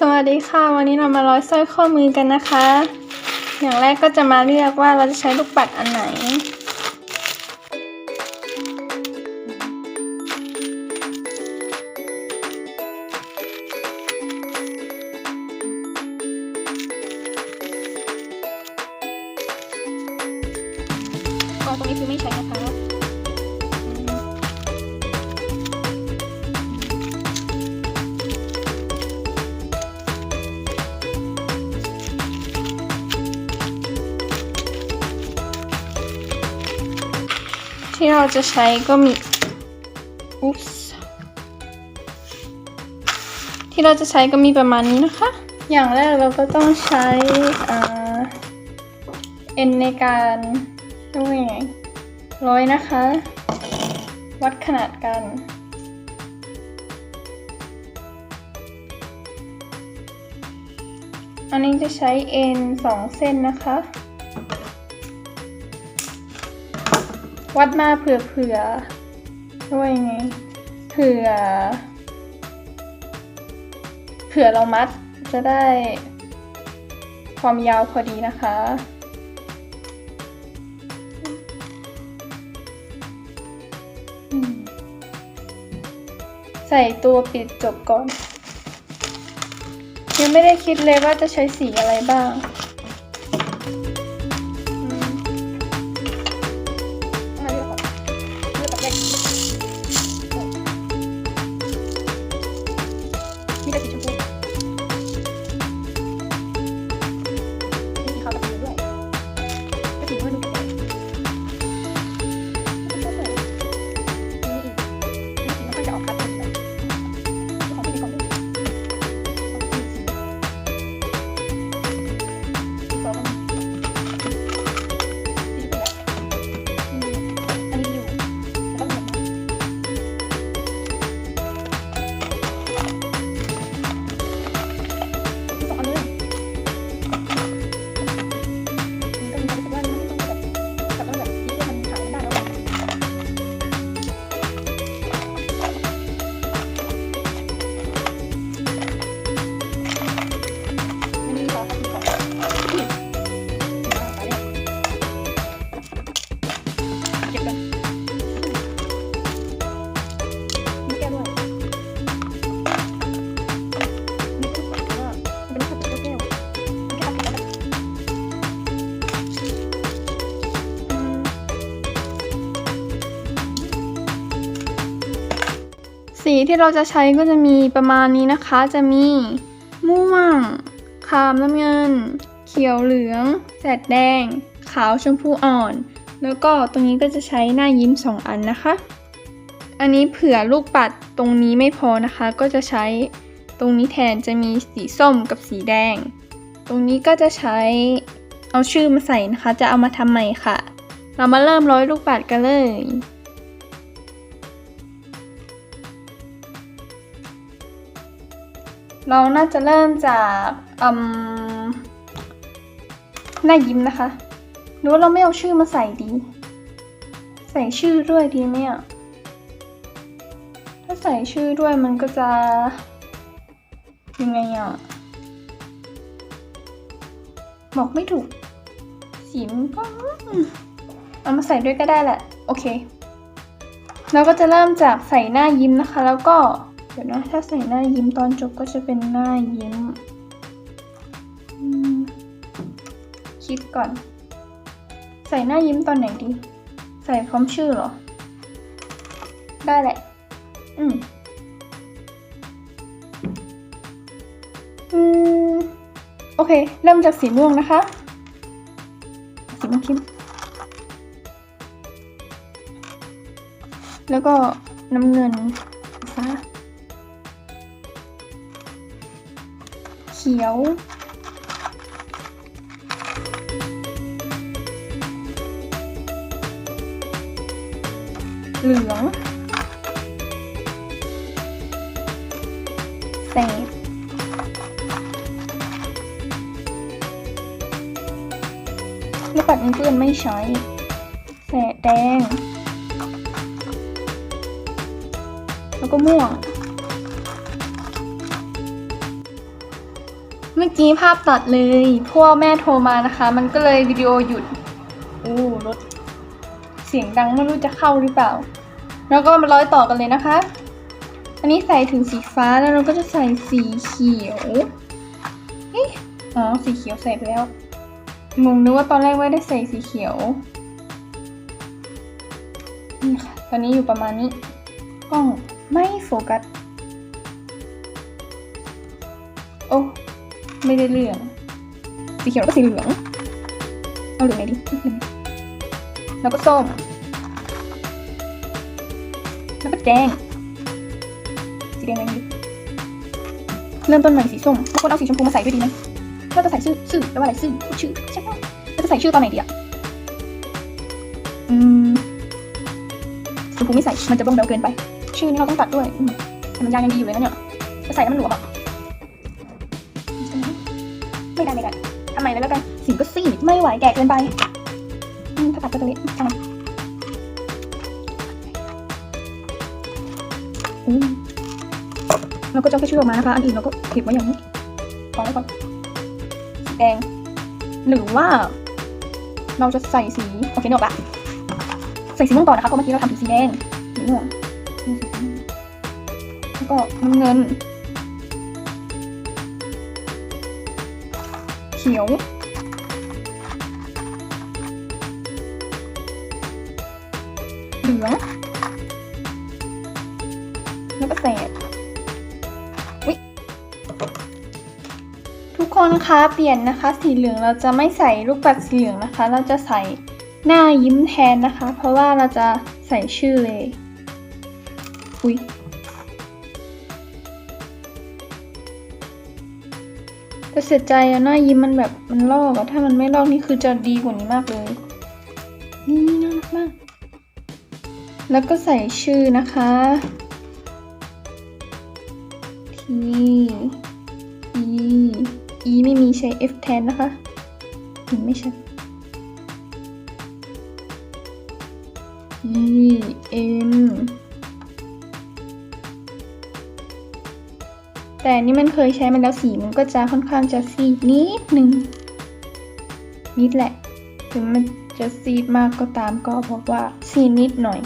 สวัสดีค่ะ วันนี้เรามาร้อยสร้อยข้อมือกันนะคะ อย่างแรกก็จะมาเลือกว่าเราจะใช้ลูกปัดอันไหน ก็ตรงนี้คือไม่ใช้นะคะ ที่เราจะใช้ก็มีอุ๊ปส์ที่เราจะใช้ก็มีประมาณนี้นะคะ อย่างแรกเราก็ต้องใช้เอ็นในการเรียกว่ายังไงร้อยนะคะ วัดขนาดกันอันนี้จะใช้เอ็นสองเส้นนะคะ วัดมาเผื่อเผื่อว่ายังไงเผื่อ เผื่อเรามัดจะได้ความยาวพอดีนะคะ ใส่ตัวปิดจบก่อน ยังไม่ได้คิดเลยว่าจะใช้สีอะไรบ้าง เราจะใช้ก็จะมีประมาณนี้นะคะ จะมีม่วง คามน้ำเงิน เขียวเหลืองแสดแดง ขาวชมพูอ่อน แล้วก็ตรงนี้ก็จะใช้หน้ายิ้มสองอันนะคะ อันนี้เผื่อลูกปัดตรงนี้ไม่พอนะคะ ก็จะใช้ตรงนี้แทนจะมีสีส้มกับสีแดง ตรงนี้ก็จะใช้เอาชื่อมาใส่นะคะ จะเอามาทำใหม่ค่ะ เรามาเริ่มร้อยลูกปัดกันเลย เราน่าจะเริ่มจากหน้ายิ้มนะคะหรือว่าเราไม่เอาชื่อมาใส่ดี ใส่ชื่อด้วยดีไหมอะถ้าใส่ชื่อด้วยมันก็จะยังไงอะบอกไม่ถูกสีมันก็เอามาใส่ด้วยก็ได้แหละ โอเค เราก็จะเริ่มจากใส่หน้ายิ้มนะคะ แล้วก็ เดี๋ยวนะ ถ้าใส่หน้ายิ้มตอนจบก็จะเป็นหน้ายิ้ม คิดก่อน ใส่หน้ายิ้มตอนไหนดี ใส่พร้อมชื่อเหรอ ได้แหละ อืมอืม โอเค เริ่มจากสีม่วงนะคะ สีม่วงเข้มแล้วก็น้ำเงิน ขียว เหลืองแสดลูกปัดเพื่อนไม่ใช้แสดแดง แล้วก็ม่วง มื่อกี้ภาพตัดเลยเพราะว่อแม่โทรมานะคะ มันก็เลยวิดีโอหยุดโอ้รถเสียงดังไม่รู้จะเข้าหรือเปล่า แล้วก็มาร้อยต่อกันเลยนะคะ อันนี้ใส่ถึงสีฟ้าแล้วเราก็จะใส่สีเขียวเอ๊ะอ๋อสีเขียวใส่ไปแล้วงงนึกว่าตอนแรกไม่ได้ใส่สีเขียวนี่ค่ะ ตอนนี้อยู่ประมาณนี้กล้องไม่โฟกัส ไม่ได้เรื่องสีเขียวแล้วก็สีเหลืองเอาเหลืองไหนดีเหลืองแล้วก็ส้มแล้วก็แดงสีแดงอะไรดีเริ่มต้นใหม่สีส้มบางคนเอาสีชมพูมาใส่ด้วยดีไหมเราจะใส่ชื่อชื่อแปลว่าอะไรชื่อชื่อใช่ไหมเราจะใส่ชื่อตอนไหนดีอะอืมชมพูไม่ใส่มันจะบ้องเบลเกินไป ชื่อนี่เราต้องตัดด้วยมแต่มันยางยังดีอยู่เลยนะเนี่ยจะใส่แล้วมันหลวมอะ ไม่ได้ไม่ได้ทำไมเลยแล้วกันสีก็สีไม่ไหวแก่เกินไปอืมถ้าตัดก็จะเละทำไมเราก็จะเอาชื่อออกมานะคะ อันอื่นเราก็เก็บไว้อย่างนี้ก่อนไว้ก่อนสีแดง หรือว่า เราจะใส่สี โอเคนึกออกละใส่สีม่วงต่อนะคะเพราะเมื่อกี้เราทำถึงสีแดงสีม่วงแล้วก็น้ำเงิน ขียว เหลือง แล้วก็แสดวิทุกคนคะเปลี่ยนนะคะ สีเหลืองเราจะไม่ใส่ลูกปัดสีเหลืองนะคะ เราจะใส่หน้ายิ้มแทนนะคะ เพราะว่าเราจะใส่ชื่อเลย อุ้ย แต่เสียใจอะหน้ายิ้มมันแบบมันลอกอะถ้ามันไม่ลอกนี่คือจะดีกว่านี้มากเลย นี่น่ารักมาก แล้วก็ใส่ชื่อนะคะ T E E ไม่มีใช้ F แทนนะคะเห็นไม่ชัด E M แต่นี่มันเคยใช้มาแล้วสีมันก็จะค่อนข้างจะซีดนิดนึงนิดแหละ ถึงมันจะซีดมากก็ตามก็พบว่าซีดนิดหน่อย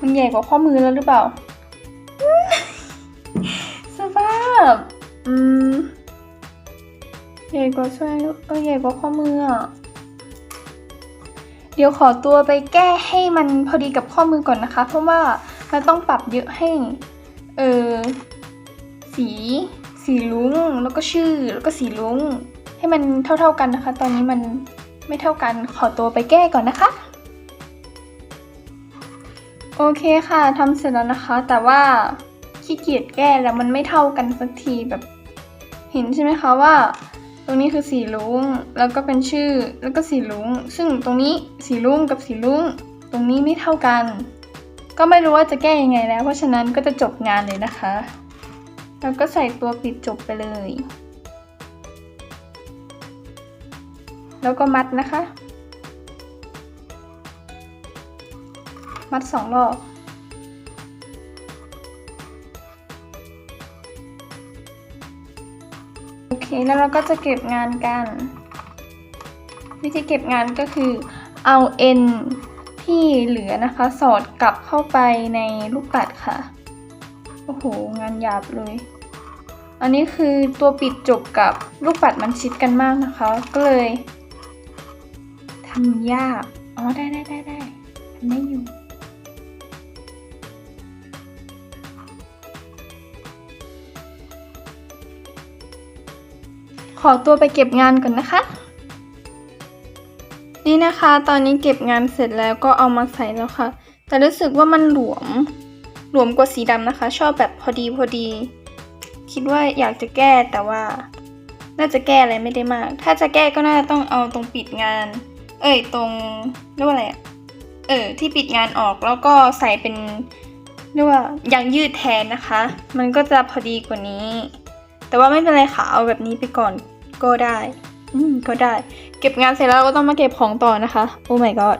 มันใหญ่กว่าข้อมือแล้วหรือเปล่า สภาพ อืม ใหญ่กว่าใช่ก็ใหญ่กว่าข้อมืออะ เดี๋ยวขอตัวไปแก้ให้มันพอดีกับข้อมือก่อนนะคะ เพราะว่าเราต้องปรับเยอะให้ เออ สี สีลุ้ง แล้วก็ชื่อ แล้วก็สีลุ้ง ให้มันเท่าๆกันนะคะ ตอนนี้มันไม่เท่ากัน ขอตัวไปแก้ก่อนนะคะ โอเคค่ะทำเสร็จแล้วนะคะ แต่ว่าขี้เกียจแก้แล้วมันไม่เท่ากันสักทีแบบ เห็นใช่ไหมคะว่า ตรงนี้คือสีลุงแล้วก็เป็นชื่อแล้วก็สีลุงซึ่งตรงนี้สีลุงกับสีลุงตรงนี้ไม่เท่ากัน ก็ไม่รู้ว่าจะแก้ยังไงแล้ว เพราะฉะนั้นก็จะจบงานเลยนะคะ แล้วก็ใส่ตัวปิดจบไปเลย แล้วก็มัดนะคะ มัดสองรอบ โอเคแล้วเราก็จะเก็บงานกัน วิธีเก็บงานก็คือเอาเอ็นที่เหลือนะคะ สอดกลับเข้าไปในลูกปัดค่ะ โอ้โห งานหยาบเลย อันนี้คือตัวปิดจบกับลูกปัดมันชิดกันมากนะคะ ก็เลยทำยาก อ๋อ ได้ได้ อตัวไปเก็บงานก่อนนะคะ นี่นะคะ ตอนนี้เก็บงานเสร็จแล้วก็เอามาใส่แล้วค่ะ แต่รู้สึกว่ามันหลวม หลวมกว่าสีดำนะคะ ชอบแบบพอดีพอดี คิดว่าอยากจะแก้แต่ว่า น่าจะแก้อะไรไม่ได้มาก ถ้าจะแก้ก็น่าจะต้องเอาตรงปิดงาน เอ้ยตรงเรียกว่าอะไรเออที่ปิดงานออกแล้วก็ใส่เป็นเรียกว่ายางยืดแทนนะคะ มันก็จะพอดีกว่านี้ แต่ว่าไม่เป็นไรค่ะ เอาแบบนี้ไปก่อน ก็ได้ อืม ก็ได้ เก็บงานเสร็จแล้วก็ต้องมาเก็บของต่อนะคะ โอ้ my god